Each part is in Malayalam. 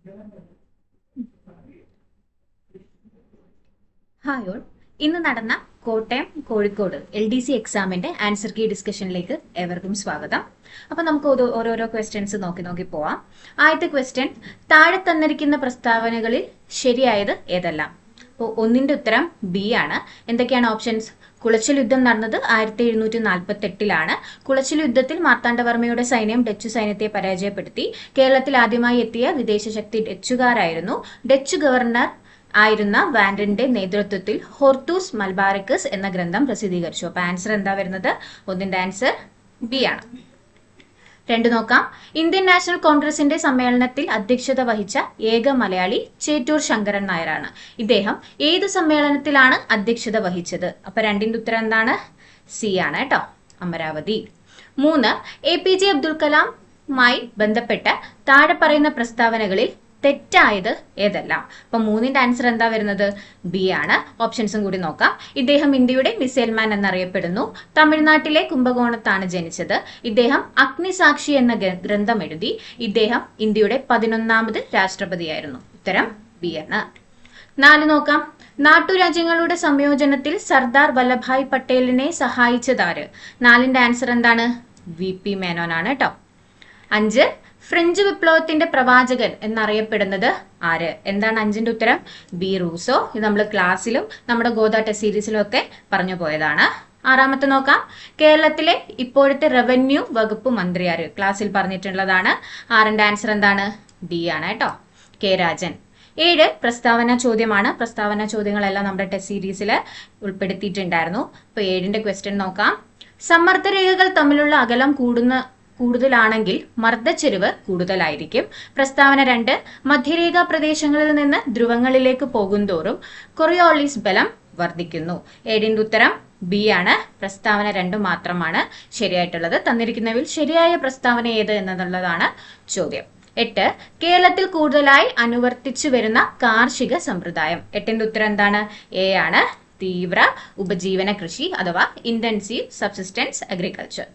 ഹായ് ഓൾ ഇന്ന് നടന്ന Kottayam Kozhikode L D C എക്സാമിന്റെ ആൻസർ കീ ഡിസ്കഷനിലേക്ക് ഏവർക്കും സ്വാഗതം. അപ്പൊ നമുക്ക് ഓരോ- ഓരോരോ ക്വസ്റ്റ്യൻസ് നോക്കി നോക്കി പോവാം. ആദ്യത്തെ ക്വസ്റ്റ്യൻ താഴെ തന്നിരിക്കുന്ന പ്രസ്താവനകളിൽ ശരിയായത് ഏതെല്ലാം? അപ്പോൾ ഒന്നിന്റെ ഉത്തരം ബി ആണ്. എന്തൊക്കെയാണ് ഓപ്ഷൻസ് കുളച്ചിൽ യുദ്ധം നടന്നത് ആയിരത്തി എഴുന്നൂറ്റി നാൽപ്പത്തി എട്ടിലാണ് കുളച്ചിൽ യുദ്ധത്തിൽ മാർത്താണ്ഡവർമ്മയുടെ സൈന്യം ഡച്ച് സൈന്യത്തെ പരാജയപ്പെടുത്തി. കേരളത്തിൽ ആദ്യമായി എത്തിയ വിദേശ ശക്തി ഡച്ചുകാരായിരുന്നു. ഡച്ച് ഗവർണർ ആയിരുന്ന വാൻഡന്റെ നേതൃത്വത്തിൽ ഹോർത്തൂസ് മൽബാരക്കസ് എന്ന ഗ്രന്ഥം പ്രസിദ്ധീകരിച്ചു. അപ്പൊ ആൻസർ എന്താ വരുന്നത്? ഒന്നിന്റെ ആൻസർ ബി ആണ്. രണ്ട് നോക്കാം. ഇന്ത്യൻ നാഷണൽ കോൺഗ്രസിന്റെ സമ്മേളനത്തിൽ അധ്യക്ഷത വഹിച്ച ഏക മലയാളി ചേറ്റൂർ ശങ്കരൻ നായരാണ്. ഇദ്ദേഹം ഏത് സമ്മേളനത്തിലാണ് അധ്യക്ഷത വഹിച്ചത്? അപ്പൊ രണ്ടിന്റെ ഉത്തരം എന്താണ്? സി ആണ് കേട്ടോ. അമരാവതി. മൂന്ന് A P J Abdul Kalam മായി ബന്ധപ്പെട്ട താഴെ പറയുന്ന പ്രസ്താവനകളിൽ തെറ്റായത് ഏതെല്ലാം. അപ്പൊ മൂന്നിന്റെ ആൻസർ എന്താ വരുന്നത്? ബി ആണ്. ഓപ്ഷൻസും കൂടി നോക്കാം. ഇദ്ദേഹം ഇന്ത്യയുടെ മിസൈൽ മാൻ എന്നറിയപ്പെടുന്നു. തമിഴ്നാട്ടിലെ കുംഭകോണത്താണ് ജനിച്ചത്. ഇദ്ദേഹം അഗ്നിസാക്ഷി എന്ന ഗ്ര- ഗ്രന്ഥം എഴുതി. ഇദ്ദേഹം ഇന്ത്യയുടെ പതിനൊന്നാമത് രാഷ്ട്രപതിയായിരുന്നു. ഉത്തരം ബി ആണ്. നാല് നോക്കാം. നാട്ടുരാജ്യങ്ങളുടെ സംയോജനത്തിൽ സർദാർ വല്ലഭായ് പട്ടേലിനെ സഹായിച്ചതാര്? നാലിന്റെ ആൻസർ എന്താണ്? വി പി മേനോനാണ് കേട്ടോ അഞ്ച്. ഫ്രഞ്ച് വിപ്ലവത്തിന്റെ പ്രവാചകൻ എന്നറിയപ്പെടുന്നത് ആര്? എന്താണ് അഞ്ചിന്റെ ഉത്തരം? B Rousseau. ഇത് നമ്മൾ ക്ലാസ്സിലും നമ്മുടെ ഗോദാട്ട സീരീസിലും ഒക്കെ പറഞ്ഞു പോയതാണ്. ആറാമത്തെ നോക്കാം. കേരളത്തിലെ ഇപ്പോഴത്തെ റവന്യൂ വകുപ്പ് മന്ത്രി ആര്? ക്ലാസ്സിൽ പറഞ്ഞിട്ടുള്ളതാണ്. ആറിന്റെ ആൻസർ എന്താണ്? ഡി ആണ് കേട്ടോ. കെ രാജൻ. ഏഴ് പ്രസ്താവന ചോദ്യമാണ്. പ്രസ്താവന ചോദ്യങ്ങളെല്ലാം നമ്മുടെ ടെസ്റ്റ് സീരീസിൽ ഉൾപ്പെടുത്തിയിട്ടുണ്ടായിരുന്നു. ഇപ്പൊ ഏഴിന്റെ ക്വസ്റ്റ്യൻ നോക്കാം. സമ്മർദ്ദരേഖകൾ തമ്മിലുള്ള അകലം കൂടുന്ന കൂടുതലാണെങ്കിൽ മർദ്ദച്ചെരിവ് കൂടുതലായിരിക്കും. പ്രസ്താവന രണ്ട് മധ്യരേഖാ പ്രദേശങ്ങളിൽ നിന്ന് ധ്രുവങ്ങളിലേക്ക് പോകുന്തോറും കൊറിയോളിസ് ബലം വർദ്ധിക്കുന്നു. ഏഴിന്റെ ഉത്തരം ബി ആണ്. പ്രസ്താവന രണ്ട് മാത്രമാണ് ശരിയായിട്ടുള്ളത്. തന്നിരിക്കുന്നവയിൽ ശരിയായ പ്രസ്താവന ഏത് എന്നുള്ളതാണ് ചോദ്യം. എട്ട് കേരളത്തിൽ കൂടുതലായി അനുവർത്തിച്ചു വരുന്ന കാർഷിക സമ്പ്രദായം. എട്ടിന്റെ ഉത്തരം എന്താണ്? എ ആണ്. തീവ്ര ഉപജീവന കൃഷി അഥവാ ഇന്റൻസീവ് സബ്സിസ്റ്റൻസ് അഗ്രികൾച്ചർ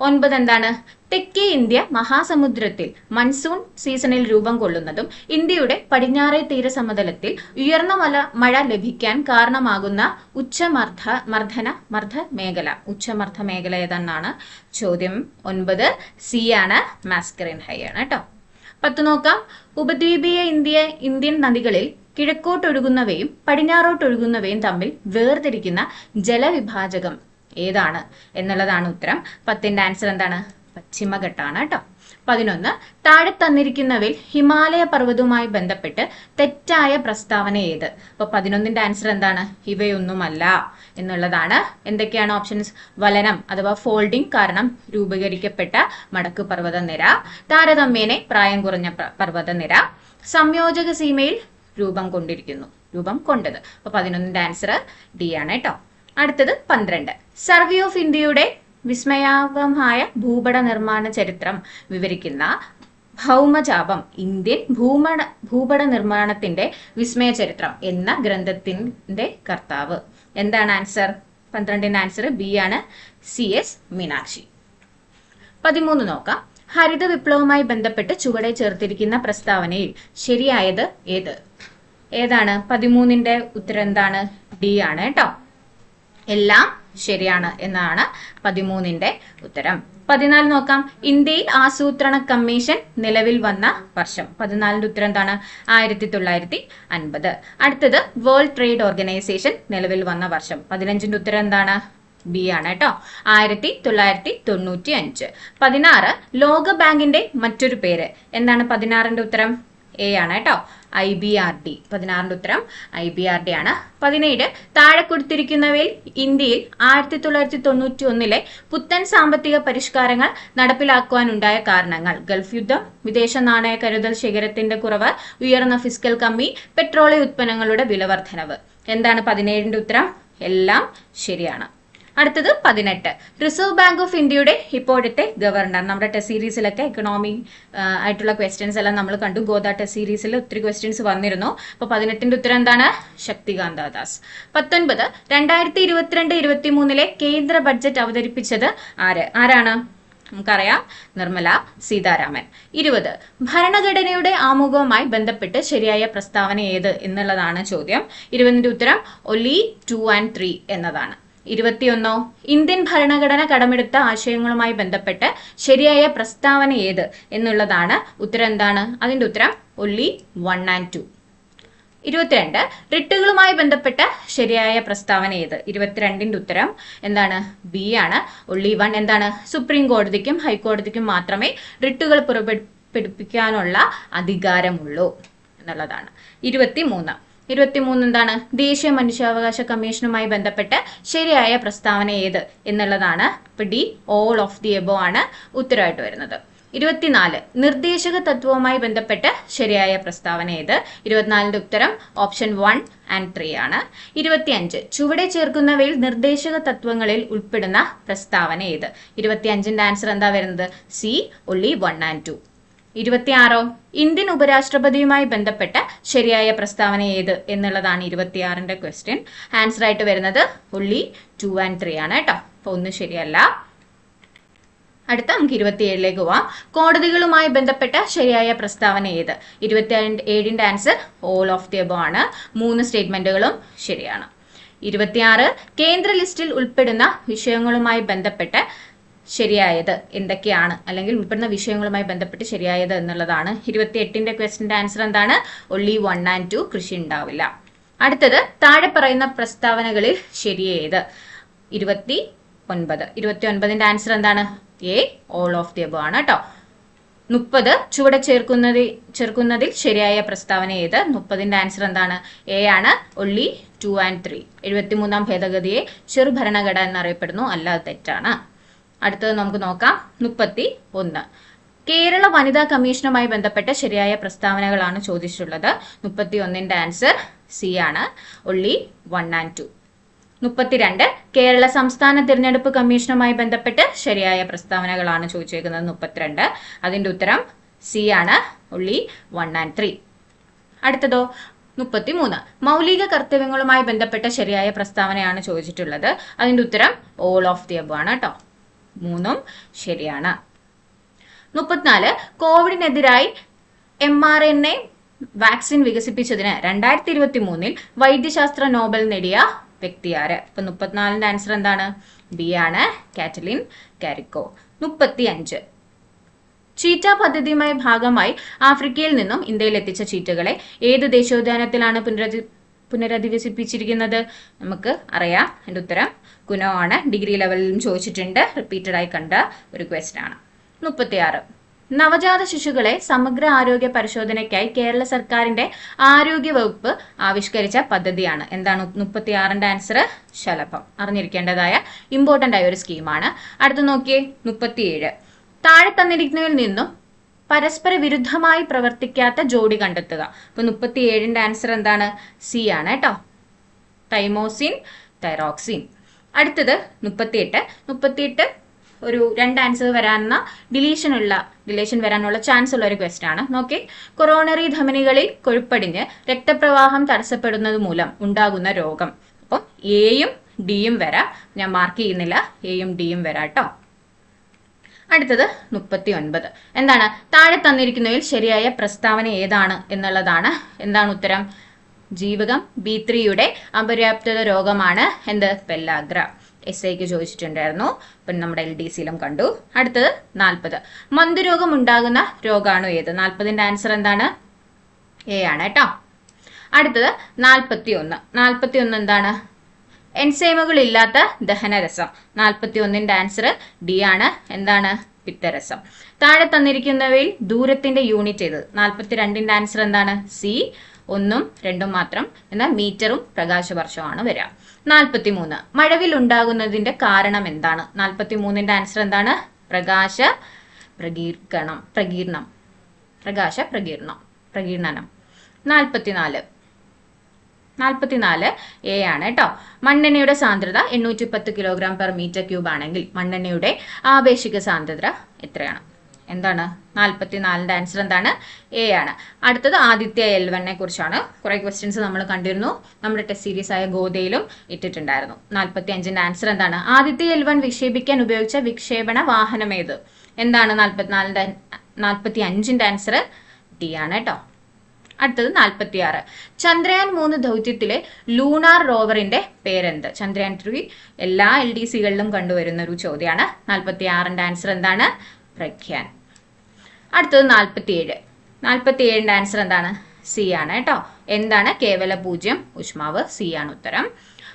ഒൻപത് എന്താണ്? തെക്കേ ഇന്ത്യ മഹാസമുദ്രത്തിൽ മൺസൂൺ സീസണിൽ രൂപം കൊള്ളുന്നതും ഇന്ത്യയുടെ പടിഞ്ഞാറേ തീരസമതലത്തിൽ ഉയർന്ന മല മഴ ലഭിക്കാൻ കാരണമാകുന്ന ഉച്ചമർദ്ദ മർദ്ദന മർദ്ദ മേഖല ഉച്ചമർദ്ദ മേഖല ഏതെന്നാണ്? ചോദ്യം ഒൻപത്. സി ആണ് മാസ്കറിൻ ഹൈ ആണ് കേട്ടോ. പത്ത് നോക്കാം. ഉപദ്വീപീയ ഇന്ത്യ ഇന്ത്യൻ നദികളിൽ കിഴക്കോട്ടൊഴുകുന്നവയും പടിഞ്ഞാറോട്ടൊഴുകുന്നവയും തമ്മിൽ വേർതിരിക്കുന്ന ജലവിഭാജകം ഏതാണ് എന്നുള്ളതാണ് ഉത്തരം. പത്തിന്റെ ആൻസർ എന്താണ്? പശ്ചിമഘട്ടാണ് കേട്ടോ. പതിനൊന്ന് താഴെ തന്നിരിക്കുന്നവയിൽ ഹിമാലയ പർവതവുമായി ബന്ധപ്പെട്ട് തെറ്റായ പ്രസ്താവന ഏത്? അപ്പൊ പതിനൊന്നിന്റെ ആൻസർ എന്താണ്? ഇവയൊന്നുമല്ല എന്നുള്ളതാണ്. എന്തൊക്കെയാണ് ഓപ്ഷൻസ് വലനം അഥവാ ഫോൾഡിംഗ് കാരണം രൂപീകരിക്കപ്പെട്ട മടക്ക് പർവത നിര താരതമ്യേനെ പ്രായം കുറഞ്ഞ പ- പർവത നിര സംയോജക സീമയിൽ രൂപം കൊണ്ടിരിക്കുന്നു. രൂപം കൊണ്ടത്. അപ്പൊ പതിനൊന്നിന്റെ ആൻസർ ഡി ആണ് കേട്ടോ. അടുത്തത് പന്ത്രണ്ട്. സർവേ ഓഫ് ഇന്ത്യയുടെ വിസ്മയാകമായ ഭൂപട നിർമ്മാണ ചരിത്രം വിവരിക്കുന്ന ഭൗമചാപം ഇന്ത്യൻ ഭൂമട ഭൂപട നിർമ്മാണത്തിന്റെ വിസ്മയ ചരിത്രം എന്ന ഗ്രന്ഥത്തിന്റെ കർത്താവ്. എന്താണ് ആൻസർ? പന്ത്രണ്ടിന്റെ ആൻസർ ബി ആണ് സി എസ് മീനാക്ഷി. പതിമൂന്ന് നോക്കാം. ഹരിത വിപ്ലവവുമായി ബന്ധപ്പെട്ട് ചുവടെ ചേർത്തിരിക്കുന്ന പ്രസ്താവനയിൽ ശരിയായത് ഏത്? ഏതാണ്? പതിമൂന്നിന്റെ ഉത്തരം എന്താണ്? ഡി ആണ് കേട്ടോ എല്ലാം ശരിയാണ് എന്നാണ് പതിമൂന്നിന്റെ ഉത്തരം. പതിനാല് നോക്കാം. ഇന്ത്യയിൽ ആസൂത്രണ കമ്മീഷൻ നിലവിൽ വന്ന വർഷം. പതിനാലിന്റെ ഉത്തരം എന്താണ്? ആയിരത്തി തൊള്ളായിരത്തി അൻപത്. അടുത്തത് വേൾഡ് ട്രേഡ് ഓർഗനൈസേഷൻ നിലവിൽ വന്ന വർഷം. പതിനഞ്ചിന്റെ ഉത്തരം എന്താണ്? ബി ആണ് കേട്ടോ. ആയിരത്തി തൊള്ളായിരത്തി തൊണ്ണൂറ്റി അഞ്ച് പതിനാറ് ലോക ബാങ്കിന്റെ മറ്റൊരു പേര്. എന്താണ് പതിനാറിന്റെ ഉത്തരം? എ ആണ് കേട്ടോ. ഐ ബി ആർ ഡി പതിനാറിന്റെ ഉത്തരം ഐ ബി ആർ ഡി ആണ്. പതിനേഴ് താഴെ കൊടുത്തിരിക്കുന്നവയിൽ ഇന്ത്യയിൽ ആയിരത്തി തൊള്ളായിരത്തി തൊണ്ണൂറ്റി ഒന്നിലെ പുത്തൻ സാമ്പത്തിക പരിഷ്കാരങ്ങൾ നടപ്പിലാക്കുവാനുണ്ടായ കാരണങ്ങൾ. ഗൾഫ് യുദ്ധം വിദേശ നാണയ കരുതൽ ശേഖരത്തിന്റെ കുറവ് ഉയർന്ന ഫിസ്ക്കൽ കമ്മി പെട്രോളിയം ഉത്പന്നങ്ങളുടെ വിലവർദ്ധനവ്. എന്താണ് പതിനേഴിന്റെ ഉത്തരം? എല്ലാം ശരിയാണ്. അടുത്തത് പതിനെട്ട്. റിസർവ് ബാങ്ക് ഓഫ് ഇന്ത്യയുടെ ഇപ്പോഴത്തെ ഗവർണർ നമ്മുടെ ടെസ്റ്റ് സീരീസിലൊക്കെ എക്കണോമി ആയിട്ടുള്ള ക്വസ്റ്റ്യൻസ് എല്ലാം നമ്മൾ കണ്ടു. ഗോദ ടെസ്റ്റ് സീരീസിൽ ഒത്തിരി ക്വസ്റ്റ്യൻസ് വന്നിരുന്നു. അപ്പൊ പതിനെട്ടിന്റെ ഉത്തരം എന്താണ്? ശക്തികാന്ത ദാസ്. പത്തൊൻപത്. രണ്ടായിരത്തി ഇരുപത്തിരണ്ട് ഇരുപത്തി മൂന്നിലെ കേന്ദ്ര ബഡ്ജറ്റ് അവതരിപ്പിച്ചത് ആര്? ആരാണ്? നമുക്കറിയാം. നിർമ്മല സീതാരാമൻ. ഇരുപത്. ഭരണഘടനയുടെ ആമുഖവുമായി ബന്ധപ്പെട്ട് ശരിയായ പ്രസ്താവന ഏത് എന്നുള്ളതാണ് ചോദ്യം. ഇരുപതിന്റെ ഉത്തരം ഒലി ടു ആൻഡ് ത്രീ എന്നതാണ്. ഇരുപത്തിയൊന്നോ. ഇന്ത്യൻ ഭരണഘടന കടമെടുത്ത ആശയങ്ങളുമായി ബന്ധപ്പെട്ട് ശരിയായ പ്രസ്താവന ഏത് എന്നുള്ളതാണ് ഉത്തരം എന്താണ്? അതിന്റെ ഉത്തരം ഒല്ലി വൺ ആൻഡ് ടു ഇരുപത്തിരണ്ട്. റിട്ടുകളുമായി ബന്ധപ്പെട്ട ശരിയായ പ്രസ്താവന ഏത്? ഇരുപത്തിരണ്ടിന്റെ ഉത്തരം എന്താണ്? ബി ആണ്. ഒള്ളി വൺ എന്താണ്? സുപ്രീം കോടതിക്കും ഹൈക്കോടതിക്കും മാത്രമേ റിട്ടുകൾ പുറപ്പെടുപ്പിക്കാനുള്ള അധികാരമുള്ളൂ എന്നുള്ളതാണ്. ഇരുപത്തി മൂന്ന് ഇരുപത്തിമൂന്ന് എന്താണ്? ദേശീയ മനുഷ്യാവകാശ കമ്മീഷനുമായി ബന്ധപ്പെട്ട് ശരിയായ പ്രസ്താവന ഏത് എന്നുള്ളതാണ്. ഇപ്പൊ D all of the above ആണ് ഉത്തരമായിട്ട് വരുന്നത്. ഇരുപത്തിനാല് നിർദ്ദേശക തത്വവുമായി ബന്ധപ്പെട്ട് ശരിയായ പ്രസ്താവന ഏത്? ഇരുപത്തിനാലിന്റെ ഉത്തരം ഓപ്ഷൻ വൺ ആൻഡ് ത്രീ ആണ്. ഇരുപത്തിയഞ്ച് ചുവടെ ചേർക്കുന്നവയിൽ നിർദ്ദേശക തത്വങ്ങളിൽ ഉൾപ്പെടുന്ന പ്രസ്താവന ഏത്? ഇരുപത്തിയഞ്ചിന്റെ ആൻസർ എന്താ വരുന്നത്? C only one and two ഇരുപത്തിയാറോ? Indian ഉപരാഷ്ട്രപതിയുമായി ബന്ധപ്പെട്ട ശരിയായ പ്രസ്താവന ഏത് എന്നുള്ളതാണ് ഇരുപത്തിയാറിന്റെ ക്വസ്റ്റ്യൻ ആൻസർ ആയിട്ട് വരുന്നത് ഒള്ളി ടു ആൻഡ് ത്രീ ആണ് കേട്ടോ. അപ്പൊ ഒന്നും ശരിയല്ല. അടുത്ത നമുക്ക് ഇരുപത്തിയേഴിലേക്ക് പോവാം. കോടതികളുമായി ബന്ധപ്പെട്ട ശരിയായ പ്രസ്താവന ഏത്? ഇരുപത്തി ഏഴിന്റെ answer all of the above ആണ്. മൂന്ന് സ്റ്റേറ്റ്മെന്റുകളും ശരിയാണ്. ഇരുപത്തിയാറ് കേന്ദ്ര ലിസ്റ്റിൽ ഉൾപ്പെടുന്ന വിഷയങ്ങളുമായി ബന്ധപ്പെട്ട് ശരിയായത് എന്തൊക്കെയാണ്? അല്ലെങ്കിൽ ഉൾപ്പെടുന്ന വിഷയങ്ങളുമായി ബന്ധപ്പെട്ട് ശരിയായത് എന്നുള്ളതാണ് ഇരുപത്തി എട്ടിന്റെ ക്വസ്റ്റിന്റെ ആൻസർ എന്താണ്? ഒള്ളി വൺ ആൻഡ് ടു കൃഷി ഉണ്ടാവില്ല. അടുത്തത് താഴെ പറയുന്ന പ്രസ്താവനകളിൽ ശരിയേത്. ഇരുപത്തി ഒൻപത് ഇരുപത്തി ഒൻപതിന്റെ ആൻസർ എന്താണ്? A all of the above ആണ് കേട്ടോ മുപ്പത് ചുവടെ ചേർക്കുന്നതിൽ ചേർക്കുന്നതിൽ ശരിയായ പ്രസ്താവന ഏത്? മുപ്പതിന്റെ ആൻസർ എന്താണ്? എ ആണ് ഒള്ളി ടു ആൻഡ് ത്രീ എഴുപത്തിമൂന്നാം ഭേദഗതിയെ ചെറുഭരണഘടന എന്നറിയപ്പെടുന്നു അല്ലാതെ തെറ്റാണ്. അടുത്തത് നമുക്ക് നോക്കാം. മുപ്പത്തി ഒന്ന് കേരള വനിതാ കമ്മീഷനുമായി ബന്ധപ്പെട്ട ശരിയായ പ്രസ്താവനകളാണ് ചോദിച്ചിട്ടുള്ളത്. മുപ്പത്തി ഒന്നിന്റെ ആൻസർ സി ആണ്. ഒള്ളി വൺ ആൻഡ് ടു മുപ്പത്തിരണ്ട്. കേരള സംസ്ഥാന തിരഞ്ഞെടുപ്പ് കമ്മീഷനുമായി ബന്ധപ്പെട്ട് ശരിയായ പ്രസ്താവനകളാണ് ചോദിച്ചേക്കുന്നത്. മുപ്പത്തിരണ്ട്. അതിന്റെ ഉത്തരം സി ആണ്. ഉള്ളി വൺ ആൻഡ് ത്രീ അടുത്തതോ? മുപ്പത്തിമൂന്ന്. മൗലിക കർത്തവ്യങ്ങളുമായി ബന്ധപ്പെട്ട ശരിയായ പ്രസ്താവനയാണ് ചോദിച്ചിട്ടുള്ളത്. അതിന്റെ ഉത്തരം ഓൾ ഓഫ് ദി അബ് ആണ് കേട്ടോ മൂന്നും ശരിയാണ്. മുപ്പത്തിനാല് കോവിഡിനെതിരായി M R N A vaccine വികസിപ്പിച്ചതിന് രണ്ടായിരത്തി ഇരുപത്തി മൂന്നിൽ വൈദ്യശാസ്ത്ര നോബൽ നേടിയ വ്യക്തിയാര് ഇപ്പൊ മുപ്പത്തിനാലിന്റെ ആൻസർ എന്താണ്? ബി ആണ് കാറ്റലിൻ കാരിക്കോ. മുപ്പത്തി അഞ്ച് ചീറ്റ പദ്ധതിയുമായി ഭാഗമായി ആഫ്രിക്കയിൽ നിന്നും ഇന്ത്യയിൽ എത്തിച്ച ചീറ്റകളെ ഏത് ദേശീയോദ്യാനത്തിലാണ് പുനരധി പുനരധിവസിപ്പിച്ചിരിക്കുന്നത്? നമുക്ക് അറിയാം. എന്റെ ഉത്തരം ആണ് ഡിഗ്രി ലെവലിലും ചോദിച്ചിട്ടുണ്ട്. റിപ്പീറ്റഡ് ആയി കണ്ട ഒരു ക്വസ്റ്റൻ ആണ്. മുപ്പത്തിയാറ്. നവജാത ശിശുക്കളെ സമഗ്ര ആരോഗ്യ പരിശോധനയ്ക്കായി കേരള സർക്കാരിന്റെ ആരോഗ്യ വകുപ്പ് ആവിഷ്കരിച്ച പദ്ധതിയാണ്. എന്താണ് മുപ്പത്തിയാറിന്റെ ആൻസർ ശലഭം. അറിഞ്ഞിരിക്കേണ്ടതായ ഇമ്പോർട്ടന്റ് ആയ ഒരു സ്കീമാണ് അടുത്ത് നോക്കിയേ. മുപ്പത്തിയേഴ്. താഴെ തന്നിരിക്കുന്നതിൽ നിന്നും പരസ്പര വിരുദ്ധമായി പ്രവർത്തിക്കാത്ത ജോഡി കണ്ടെത്തുക. അപ്പൊ മുപ്പത്തിയേഴിന്റെ ആൻസർ എന്താണ്? സി ആണ് കേട്ടോ. തൈമോസിൻ തൈറോക്സിൻ അടുത്തത് മുപ്പത്തിയെട്ട്. മുപ്പത്തിയെട്ട് ഒരു രണ്ട് ആൻസർ വരാനുള്ള ഡിലീഷൻ ഉള്ള ഡിലീഷൻ വരാനുള്ള ചാൻസ് ഉള്ള ഒരു ക്വസ്റ്റ് ആണ്. നോക്കി. കൊറോണറി ധമനികളിൽ കൊഴുപ്പടിഞ്ഞ് രക്തപ്രവാഹം തടസ്സപ്പെടുന്നത് മൂലം ഉണ്ടാകുന്ന രോഗം. അപ്പം എയും ഡിയും വരാം. ഞാൻ മാർക്ക് ചെയ്യുന്നില്ല. എയും ഡിയും വരാം കേട്ടോ അടുത്തത് മുപ്പത്തി ഒൻപത് എന്താണ്? താഴെ തന്നിരിക്കുന്നതിൽ ശരിയായ പ്രസ്താവന ഏതാണ് എന്നുള്ളതാണ് എന്താണ് ഉത്തരം? ജീവകം ബി ത്രീയുടെ അപര്യാപ്തത രോഗമാണ് എന്ത്? പെല്ലാഗ്ര. എസ് ഐക്ക് ചോദിച്ചിട്ടുണ്ടായിരുന്നു. പിന്നെ നമ്മുടെ എൽ ഡി സിയിലും കണ്ടു. അടുത്തത് നാൽപ്പത്. മന്ദരോഗം ഉണ്ടാകുന്ന രോഗമാണോ ഏത്? നാൽപ്പതിന്റെ ആൻസർ എന്താണ്? എ ആണ് കേട്ടോ. അടുത്തത് നാൽപ്പത്തി ഒന്ന് നാൽപ്പത്തി ഒന്ന് എന്താണ്? എൻസൈമുകൾ ഇല്ലാത്ത ദഹനരസം. നാൽപ്പത്തി ഒന്നിന്റെ ആൻസർ ഡി ആണ്. എന്താണ്? പിത്തരസം. താഴെ തന്നിരിക്കുന്നവയിൽ ദൂരത്തിന്റെ യൂണിറ്റ് ഏത്? നാൽപ്പത്തി രണ്ടിന്റെ ആൻസർ എന്താണ്? സി ഒന്നും രണ്ടും മാത്രം. എന്നാൽ മീറ്ററും പ്രകാശവർഷമാണ് വരിക. നാൽപ്പത്തി മൂന്ന് മഴവിൽ ഉണ്ടാകുന്നതിന്റെ കാരണം എന്താണ്? നാൽപ്പത്തി മൂന്നിന്റെ ആൻസർ എന്താണ്? പ്രകാശ പ്രകീർക്കണം പ്രകീർണം. പ്രകാശ പ്രകീർണം പ്രകീർണനം. നാൽപ്പത്തിനാല്. നാൽപ്പത്തിനാല് എ ആണ് കേട്ടോ മണ്ണെണ്ണയുടെ സാന്ദ്രത എണ്ണൂറ്റി പത്ത് കിലോഗ്രാം പെർ മീറ്റർ ക്യൂബ് ആണെങ്കിൽ മണ്ണെണ്ണയുടെ ആപേക്ഷിക സാന്ദ്രത എത്രയാണ്? എന്താണ്? നാൽപ്പത്തിനാലിന്റെ ആൻസർ എന്താണ്? എ ആണ്. അടുത്തത് ആദിത്യ എൽ കുറിച്ചാണ്. കുറെ ക്വസ്റ്റ്യൻസ് നമ്മൾ കണ്ടിരുന്നു. നമ്മുടെ ടെസ്റ്റ് സീരീസ് ആയ ഗോതയിലും ഇട്ടിട്ടുണ്ടായിരുന്നു. നാൽപ്പത്തി അഞ്ചിന്റെ ആൻസർ എന്താണ്? ആദിത്യ എൽ വിക്ഷേപിക്കാൻ ഉപയോഗിച്ച വിക്ഷേപണ വാഹനം ഏത്? എന്താണ് നാൽപ്പത്തിനാലിന്റെ നാൽപ്പത്തി അഞ്ചിന്റെ ആൻസർ ഡി ആണ് കേട്ടോ അടുത്തത് നാൽപ്പത്തി ആറ് ചന്ദ്രയാൻ മൂന്ന് ദൗത്യത്തിലെ ലൂണാർ റോവറിന്റെ പേരെന്ത്? ചന്ദ്രയാൻ ത്രീ എല്ലാ എൽ ഡി സികളിലും കണ്ടുവരുന്ന ഒരു ചോദ്യമാണ്. നാൽപ്പത്തി ആറിന്റെ ആൻസർ എന്താണ്? പ്രഖ്യാൻ അടുത്തത് നാൽപ്പത്തി ഏഴ് നാൽപ്പത്തി ഏഴിന്റെ ആൻസർ എന്താണ്? സി ആണ് കേട്ടോ. എന്താണ്? കേവല പൂജ്യം ഉഷ്മാവ് സി ആണ് ഉത്തരം.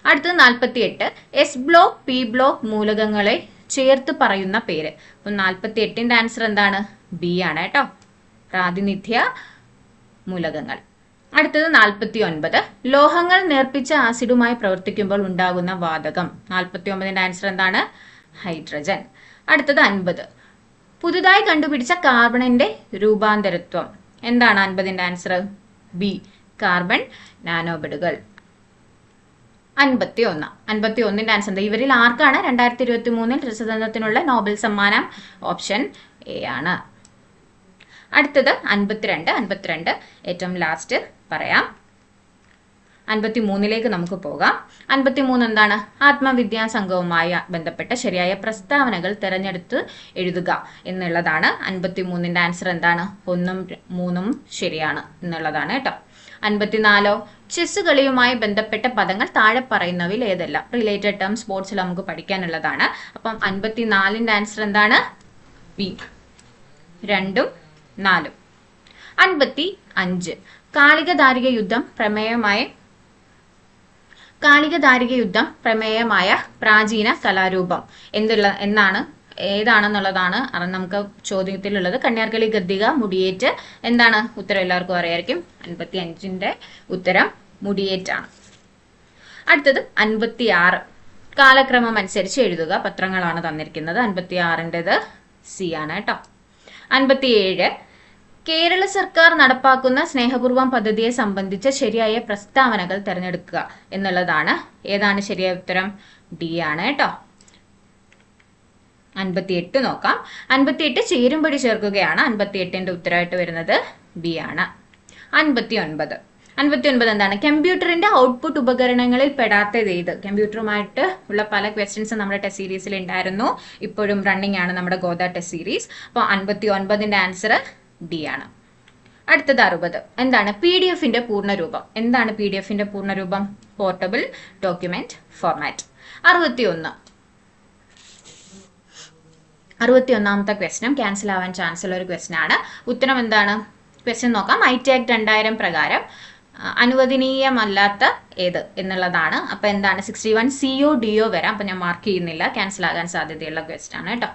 അടുത്തത് നാൽപ്പത്തി എട്ട് എസ് ബ്ലോക്ക് പി ബ്ലോക്ക് മൂലകങ്ങളെ ചേർത്ത് പറയുന്ന പേര്. അപ്പം നാൽപ്പത്തി ആൻസർ എന്താണ്? ബി ആണ് കേട്ടോ. പ്രാതിനിധ്യ മൂലകങ്ങൾ. അടുത്തത് നാൽപ്പത്തി ഒൻപത് ലോഹങ്ങൾ നേർപ്പിച്ച ആസിഡുമായി പ്രവർത്തിക്കുമ്പോൾ ഉണ്ടാകുന്ന വാതകം. നാൽപ്പത്തി ഒമ്പതിന്റെ ആൻസർ എന്താണ്? ഹൈഡ്രജൻ. അടുത്തത് അൻപത്. പുതുതായി കണ്ടുപിടിച്ച കാർബണിന്റെ രൂപാന്തരത്വം. എന്താണ് അൻപതിന്റെ ആൻസർ ബി. കാർബൺ നാനോബിഡുകൾ അൻപത്തി ഒന്ന് അൻപത്തി ഒന്നിന്റെ ആൻസർ ഇവരിൽ ആർക്കാണ് രണ്ടായിരത്തി ഇരുപത്തി മൂന്നിൽ രസതന്ത്രത്തിനുള്ള നോബൽ സമ്മാനം? ഓപ്ഷൻ എ ആണ്. അടുത്തത് അൻപത്തിരണ്ട്. അൻപത്തിരണ്ട്. ഏറ്റവും ലാസ്റ്റ് പറയാം. അൻപത്തി മൂന്നിലേക്ക് നമുക്ക് പോകാം. അൻപത്തി മൂന്ന് എന്താണ്? ആത്മവിദ്യാ സംഘവുമായി ബന്ധപ്പെട്ട ശരിയായ പ്രസ്താവനകൾ തിരഞ്ഞെടുത്ത് എഴുതുക എന്നുള്ളതാണ്. അൻപത്തി മൂന്നിന്റെ ആൻസർ എന്താണ്? ഒന്നും മൂന്നും ശരിയാണ് എന്നുള്ളതാണ് കേട്ടോ. അൻപത്തിനാലോ? ചെസ് കളിയുമായി ബന്ധപ്പെട്ട പദങ്ങൾ താഴെ പറയുന്നവയിൽ ഏതെല്ലാം? റിലേറ്റഡ് ടേം സ്പോർട്സിൽ നമുക്ക് പഠിക്കാനുള്ളതാണ്. അപ്പം അൻപത്തിനാലിന്റെ ആൻസർ എന്താണ്? ബി രണ്ടും നാലും. അൻപത്തി അഞ്ച് കാലികധാരിക യുദ്ധം പ്രമേയമായ കാളിക ദാരിക യുദ്ധം പ്രമേയമായ പ്രാചീന കലാരൂപം എന്തുള്ള എന്നാണ് ഏതാണെന്നുള്ളതാണ് നമുക്ക് ചോദ്യത്തിലുള്ളത്. കന്യാർകളി ഗദ്ദിക മുടിയേറ്റ് എന്താണ് ഉത്തരം എല്ലാവർക്കും അറിയായിരിക്കും. അൻപത്തി അഞ്ചിന്റെ ഉത്തരം മുടിയേറ്റാണ്. അടുത്തത് അൻപത്തി ആറ് കാലക്രമം അനുസരിച്ച് എഴുതുക. പത്രങ്ങളാണ് തന്നിരിക്കുന്നത്. അൻപത്തി ആറിന്റെത് സി ആണ് കേട്ടോ. അൻപത്തിയേഴ് കേരള സർക്കാർ നടപ്പാക്കുന്ന സ്നേഹപൂർവം പദ്ധതിയെ സംബന്ധിച്ച ശരിയായ പ്രസ്താവനകൾ തിരഞ്ഞെടുക്കുക എന്നുള്ളതാണ്. ഏതാണ് ശരിയായ ഉത്തരം? ഡി ആണ് കേട്ടോ. അൻപത്തിയെട്ട് നോക്കാം. അൻപത്തിയെട്ട് ചേരുംപടി ചേർക്കുകയാണ്. അൻപത്തിയെട്ടിന്റെ ഉത്തരമായിട്ട് വരുന്നത് ബി ആണ്. അൻപത്തി ഒൻപത് അൻപത്തി ഒൻപത് എന്താണ്? കമ്പ്യൂട്ടറിന്റെ ഔട്ട്പുട്ട് ഉപകരണങ്ങളിൽ പെടാത്തത് ഏത്? കമ്പ്യൂട്ടറുമായിട്ട് ഉള്ള പല ക്വസ്റ്റ്യൻസ് നമ്മുടെ ടെസ്റ്റ് സീരീസിൽ ഉണ്ടായിരുന്നു. ഇപ്പോഴും റണ്ണിംഗ് ആണ് നമ്മുടെ ഗോദ ടെസ്റ്റ് സീരീസ് അപ്പോൾ അൻപത്തി ഒൻപതിന്റെ ആൻസർ ഡി ആണ്. അടുത്തത് അറുപത്. എന്താണ് പി ഡി എഫിന്റെ പൂർണരൂപം? എന്താണ് പി ഡി എഫിന്റെ പൂർണരൂപം? പോർട്ടബിൾ ഡോക്യുമെന്റ് ഫോർമാറ്റ് അറുപത്തി ഒന്ന് അറുപത്തി ഒന്നാമത്തെ ക്വസ്റ്റ്യൻ ക്യാൻസൽ ആവാൻ ചാൻസ് ഉള്ള ഒരു ക്വസ്റ്റ്യൻ ആണ്. ഉത്തരം എന്താണ്? ക്വസ്റ്റ്യൻ നോക്കാം. ഐ ടി ആക്ട് രണ്ടായിരം പ്രകാരം അനുവദനീയമല്ലാത്ത ഏത് എന്നുള്ളതാണ്. അപ്പൊ എന്താണ്? സിക്സ്റ്റി വൺ ഡി ഡിഒ വരാം. അപ്പൊ ഞാൻ മാർക്ക് ചെയ്യുന്നില്ല. ക്യാൻസൽ ആകാൻ സാധ്യതയുള്ള ക്വസ്റ്റ്യൻ ആണ് കേട്ടോ.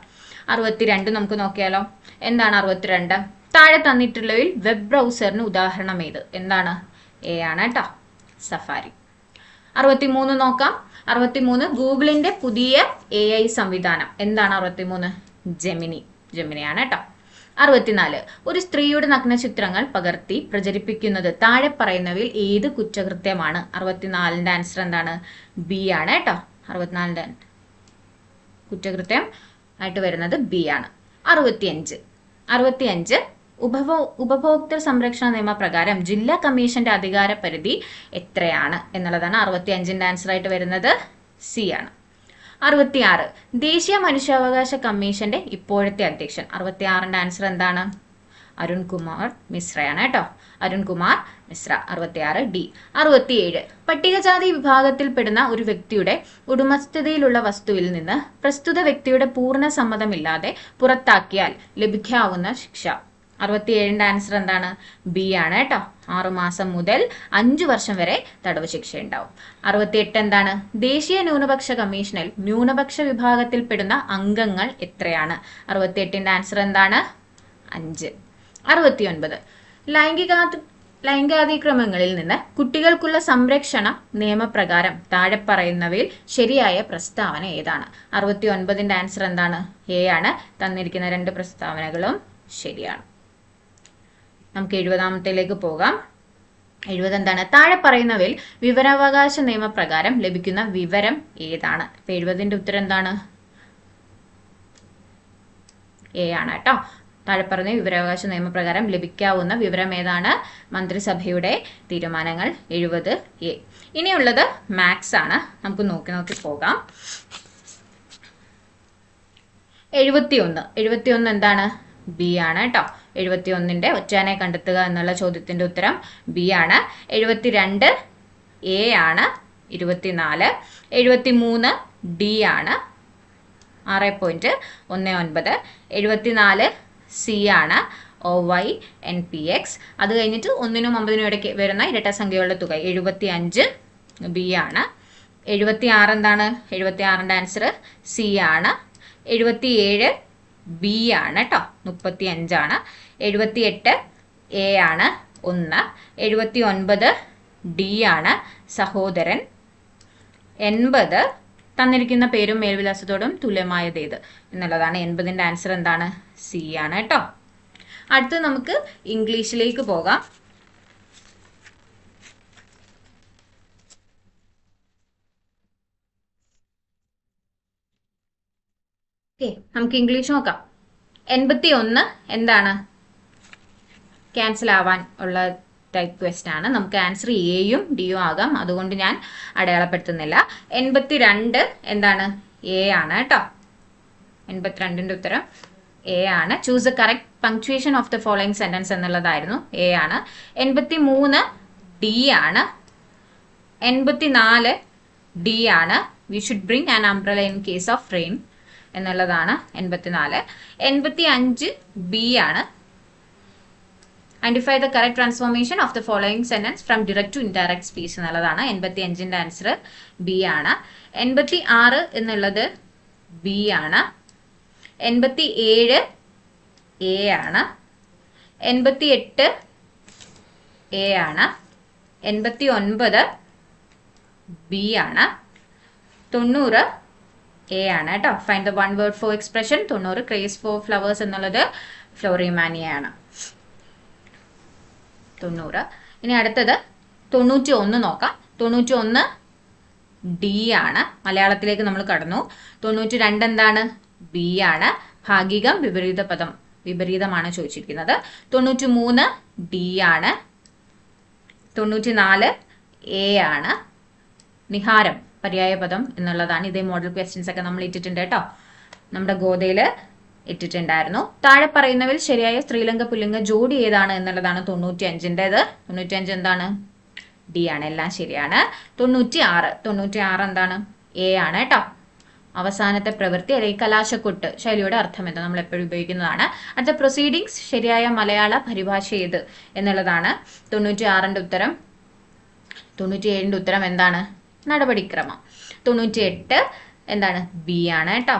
അറുപത്തിരണ്ട് നമുക്ക് നോക്കിയാലോ. എന്താണ് അറുപത്തിരണ്ട്? താഴെ തന്നിട്ടുള്ളതിൽ വെബ് ബ്രൗസറിന് ഉദാഹരണം ഏത്? എന്താണ്? എ ആണ് കേട്ടോ സഫാരി അറുപത്തിമൂന്ന് നോക്കാം. അറുപത്തിമൂന്ന് ഗൂഗിളിന്റെ പുതിയ എ ഐ സംവിധാനം. എന്താണ് അറുപത്തിമൂന്ന്? ജെമിനി. ജെമിനിയാണ് കേട്ടോ അറുപത്തിനാല്. ഒരു സ്ത്രീയുടെ നഗ്നചിത്രങ്ങൾ പകർത്തി പ്രചരിപ്പിക്കുന്നത് താഴെ പറയുന്നവയിൽ ഏത് കുറ്റകൃത്യമാണ്? അറുപത്തിനാലിന്റെ ആൻസർ എന്താണ്? ബി ആണ് കേട്ടോ അറുപത്തിനാലിന്റെ കുറ്റകൃത്യം ആയിട്ട് വരുന്നത് ബി ആണ്. അറുപത്തിയഞ്ച്. അറുപത്തിയഞ്ച് ഉപഭോ ഉപഭോക്തൃ സംരക്ഷണ നിയമപ്രകാരം ജില്ലാ കമ്മീഷന്റെ അധികാര പരിധി എത്രയാണ് എന്നുള്ളതാണ് അറുപത്തി ആൻസർ ആയിട്ട് വരുന്നത് സി ആണ്. അറുപത്തിയാറ്. ദേശീയ മനുഷ്യാവകാശ കമ്മീഷന്റെ ഇപ്പോഴത്തെ അധ്യക്ഷൻ. അറുപത്തിയാറിന്റെ ആൻസർ എന്താണ്? അരുൺ കുമാർ മിശ്രയാണ് കേട്ടോ. അരുൺ കുമാർ മിശ്ര അറുപത്തിയാറ്. ഡി അറുപത്തിയേഴ്. പട്ടികജാതി വിഭാഗത്തിൽപ്പെടുന്ന ഒരു വ്യക്തിയുടെ ഉടമസ്ഥതയിലുള്ള വസ്തുവിൽ നിന്ന് പ്രസ്തുത വ്യക്തിയുടെ പൂർണ സമ്മതമില്ലാതെ പുറത്താക്കിയാൽ ലഭിക്കാവുന്ന ശിക്ഷ. അറുപത്തിയേഴിന്റെ ആൻസർ എന്താണ്? ബി ആണ് കേട്ടോ ആറു മാസം മുതൽ അഞ്ചു വർഷം വരെ തടവ് ശിക്ഷ ഉണ്ടാവും. അറുപത്തിയെട്ട് എന്താണ്? ദേശീയ ന്യൂനപക്ഷ കമ്മീഷനിൽ ന്യൂനപക്ഷ വിഭാഗത്തിൽപ്പെടുന്ന അംഗങ്ങൾ എത്രയാണ്? അറുപത്തിയെട്ടിന്റെ ആൻസർ എന്താണ്? അഞ്ച്. അറുപത്തിയൊൻപത്. ലൈംഗികാ ലൈംഗികാതിക്രമങ്ങളിൽ നിന്ന് കുട്ടികൾക്കുള്ള സംരക്ഷണ നിയമപ്രകാരം താഴെ പറയുന്നവയിൽ ശരിയായ പ്രസ്താവന ഏതാണ്? അറുപത്തി ഒൻപതിന്റെ ആൻസർ എന്താണ്? എ ആണ്. തന്നിരിക്കുന്ന രണ്ട് പ്രസ്താവനകളും ശരിയാണ്. നമുക്ക് എഴുപതാമത്തേലേക്ക് പോകാം. എഴുപത് എന്താണ് താഴെ പറയുന്നവയിൽ വിവരാവകാശ നിയമപ്രകാരം ലഭിക്കുന്ന വിവരം ഏതാണ്? അപ്പൊ എഴുപതിന്റെ ഉത്തരം എന്താണ്? എ ആണ് കേട്ടോ. താഴെ പറഞ്ഞ വിവരാവകാശ നിയമപ്രകാരം ലഭിക്കാവുന്ന വിവരം ഏതാണ്? മന്ത്രിസഭയുടെ തീരുമാനങ്ങൾ എഴുപത് എ ഇനിയുള്ളത് മാത്സ് ആണ്. നമുക്ക് നോക്കി നോക്കി പോകാം. എഴുപത്തി ഒന്ന് എഴുപത്തി ഒന്ന് എന്താണ്? ബി ആണ് കേട്ടോ. എഴുപത്തി ഒന്നിന്റെ ഒറ്റാനെ കണ്ടെത്തുക എന്നുള്ള ചോദ്യത്തിന്റെ ഉത്തരം ബി ആണ്. എഴുപത്തി രണ്ട് എ ആണ് ഇരുപത്തിനാല്. എഴുപത്തി മൂന്ന് ഡി ആണ് ആറ് പോയിന്റ് ഒന്ന് ഒൻപത്. എഴുപത്തിനാല് സി ആണ് O Y N P X. അത് കഴിഞ്ഞിട്ട് ഒന്നിനും ഒമ്പതിനും ഇടയ്ക്ക് വരുന്ന ഇരട്ട സംഖ്യകളുടെ തുക എഴുപത്തി അഞ്ച് ബി ആണ്. എഴുപത്തി ആറ് എന്താണ്? എഴുപത്തി ആറിന്റെ ആൻസർ സി ആണ്. എഴുപത്തി ഏഴ് ബി ആണ് കേട്ടോ മുപ്പത്തി അഞ്ചാണ് എഴുപത്തി എട്ട് എ ആണ് ഒന്ന്. എഴുപത്തി ഒൻപത് ഡി ആണ് സഹോദരൻ. എൺപത് തന്നിരിക്കുന്ന പേരും മേൽവിലാസത്തോടും തുല്യമായത് ഏത് എന്നുള്ളതാണ് എൺപതിന്റെ ആൻസർ എന്താണ്? സി ആണ് കേട്ടോ അടുത്ത് നമുക്ക് ഇംഗ്ലീഷിലേക്ക് പോകാം. ഓക്കെ നമുക്ക് ഇംഗ്ലീഷ് നോക്കാം. എൺപത്തി ഒന്ന് എന്താണ്? ക്യാൻസൽ ആവാൻ ഉള്ള ടൈപ്പ് ക്വസ്റ്റ് ആണ്. നമുക്ക് ആൻസർ എയും ഡിയും ആകാം. അതുകൊണ്ട് ഞാൻ അടയാളപ്പെടുത്തുന്നില്ല. എൺപത്തി രണ്ട് എന്താണ്? എ ആണ് കേട്ടോ എൺപത്തിരണ്ടിന്റെ ഉത്തരം എ ആണ്. Choose a correct punctuation of the following sentence എന്നുള്ളതായിരുന്നു. എ ആണ്. എൺപത്തി മൂന്ന് ഡി ആണ്. എൺപത്തി നാല് ഡി ആണ്. We should bring an umbrella in case of rain എന്നുള്ളതാണ് എൺപത്തിനാല്. എൺപത്തി അഞ്ച് ബി ആണ്. Identify the correct transformation of the following sentence from direct to indirect speech എന്നുള്ളതാണ്. എൺപത്തി അഞ്ചിന്റെ ആൻസർ ബി ആണ്. എൺപത്തി ആറ് എന്നുള്ളത് ബി ആണ്. എൺപത്തി ഏഴ് എ ആണ്. എൺപത്തി എട്ട് എ ആണ്. എൺപത്തി ഒൻപത് ബി ആണ്. തൊണ്ണൂറ് എ ആണ് കേട്ടോ. Find the one word for expression തൊണ്ണൂറ് ക്രേസ് ഫോർ ഫ്ലവേഴ്സ് എന്നുള്ളത് ഫ്ലോറിമാനിയാണ് തൊണ്ണൂറ്. ഇനി അടുത്തത് തൊണ്ണൂറ്റി ഒന്ന് നോക്കാം. തൊണ്ണൂറ്റി ഒന്ന് ഡി ആണ്. മലയാളത്തിലേക്ക് നമ്മൾ കടന്നു. തൊണ്ണൂറ്റി രണ്ട് എന്താണ്? ബി ആണ്. ഭാഗികം വിപരീത പദം വിപരീതമാണ് ചോദിച്ചിരിക്കുന്നത്. തൊണ്ണൂറ്റി മൂന്ന് ഡി ആണ്. തൊണ്ണൂറ്റി നാല് എ ആണ്. നിഹാരം. പര്യായ പദം എന്നുള്ളതാണ് ഇതേ മോഡൽ ക്വസ്റ്റ്യൻസ് ഒക്കെ നമ്മൾ ഇട്ടിട്ടുണ്ട് കേട്ടോ. നമ്മുടെ ഗോതയിൽ ഇട്ടിട്ടുണ്ടായിരുന്നു. താഴെ പറയുന്നവയിൽ ശരിയായ സ്ത്രീലിംഗ പുല്ലിംഗ ജോഡി ഏതാണ് എന്നുള്ളതാണ് തൊണ്ണൂറ്റി അഞ്ചിന്റെത് തൊണ്ണൂറ്റി അഞ്ച് എന്താണ്? ഡി ആണ്. എല്ലാം ശരിയാണ്. തൊണ്ണൂറ്റി ആറ് തൊണ്ണൂറ്റി ആറ് എന്താണ്? എ ആണ് കേട്ടോ. അവസാനത്തെ പ്രവൃത്തി അല്ലെങ്കിൽ കലാശക്കൊട്ട് ശൈലിയുടെ അർത്ഥം എന്താ? നമ്മൾ എപ്പോഴും ഉപയോഗിക്കുന്നതാണ്. അടുത്ത പ്രൊസീഡിങ്സ് ശരിയായ മലയാള പരിഭാഷ ഏത് എന്നുള്ളതാണ്. തൊണ്ണൂറ്റി ആറിന്റെ ഉത്തരം. തൊണ്ണൂറ്റി ഏഴിന്റെ ഉത്തരം എന്താണ്? നടപടിക്രമം. തൊണ്ണൂറ്റി എട്ട് എന്താണ്? ബി ആണ് കേട്ടോ.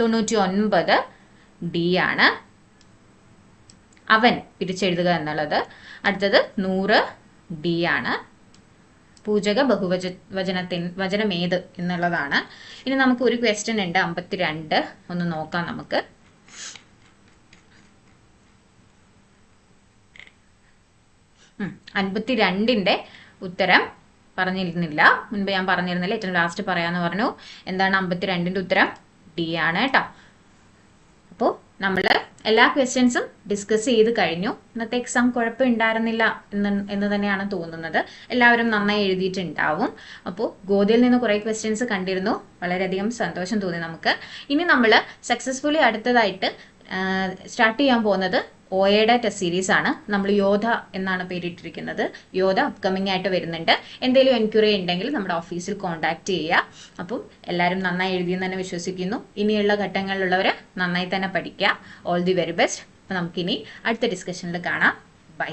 തൊണ്ണൂറ്റി ഒൻപത് ഡി ആണ്. അവൻ പിരിച്ചെഴുതുക എന്നുള്ളത്. അടുത്തത് നൂറ് ഡി ആണ്. പൂജക ബഹുവച വചനത്തിൻ വചനം ഏത് എന്നുള്ളതാണ്. ഇനി നമുക്ക് ഒരു ക്വസ്റ്റ്യൻ ഉണ്ട് അമ്പത്തിരണ്ട്. ഒന്ന് നോക്കാം നമുക്ക്. അൻപത്തിരണ്ടിന്റെ ഉത്തരം പറഞ്ഞിരുന്നില്ല. മുൻപ് ഞാൻ പറഞ്ഞിരുന്നില്ല. ഏറ്റവും ലാസ്റ്റ് പറയാന്ന് പറഞ്ഞു. എന്താണ് അമ്പത്തിരണ്ടിന്റെ ഉത്തരം? ഡി ആണ് കേട്ടോ അപ്പോൾ നമ്മൾ എല്ലാ ക്വസ്റ്റ്യൻസും ഡിസ്കസ് ചെയ്ത് കഴിഞ്ഞു. ഇന്നത്തെ എക്സാം കുഴപ്പമുണ്ടായിരുന്നില്ല എന്ന് എന്ന് തന്നെയാണ് തോന്നുന്നത്. എല്ലാവരും നന്നായി എഴുതിയിട്ടുണ്ടാവും. അപ്പോൾ ഗോതയിൽ നിന്ന് കുറേ ക്വസ്റ്റ്യൻസ് കണ്ടിരുന്നു. വളരെയധികം സന്തോഷം തോന്നി നമുക്ക്. ഇനി നമ്മൾ സക്സസ്ഫുള്ളി അടുത്തതായിട്ട് സ്റ്റാർട്ട് ചെയ്യാൻ പോകുന്നത് ഒയുടെ ടെസ്റ്റ് സീരീസ് ആണ്. നമ്മൾ യോധ എന്നാണ് പേരിട്ടിരിക്കുന്നത്. യോധ അപ്കമിങ് ആയിട്ട് വരുന്നുണ്ട്. എന്തെങ്കിലും എൻക്വയറി ഉണ്ടെങ്കിൽ നമ്മുടെ ഓഫീസിൽ കോൺടാക്ട് ചെയ്യുക. അപ്പം എല്ലാവരും നന്നായി എഴുതിയെന്ന് തന്നെ വിശ്വസിക്കുന്നു. ഇനിയുള്ള ഘട്ടങ്ങളിലുള്ളവർ നന്നായി തന്നെ പഠിക്കുക. ഓൾ ദി വെരി ബെസ്റ്റ് അപ്പം നമുക്കിനി അടുത്ത ഡിസ്കഷനിൽ കാണാം. ബൈ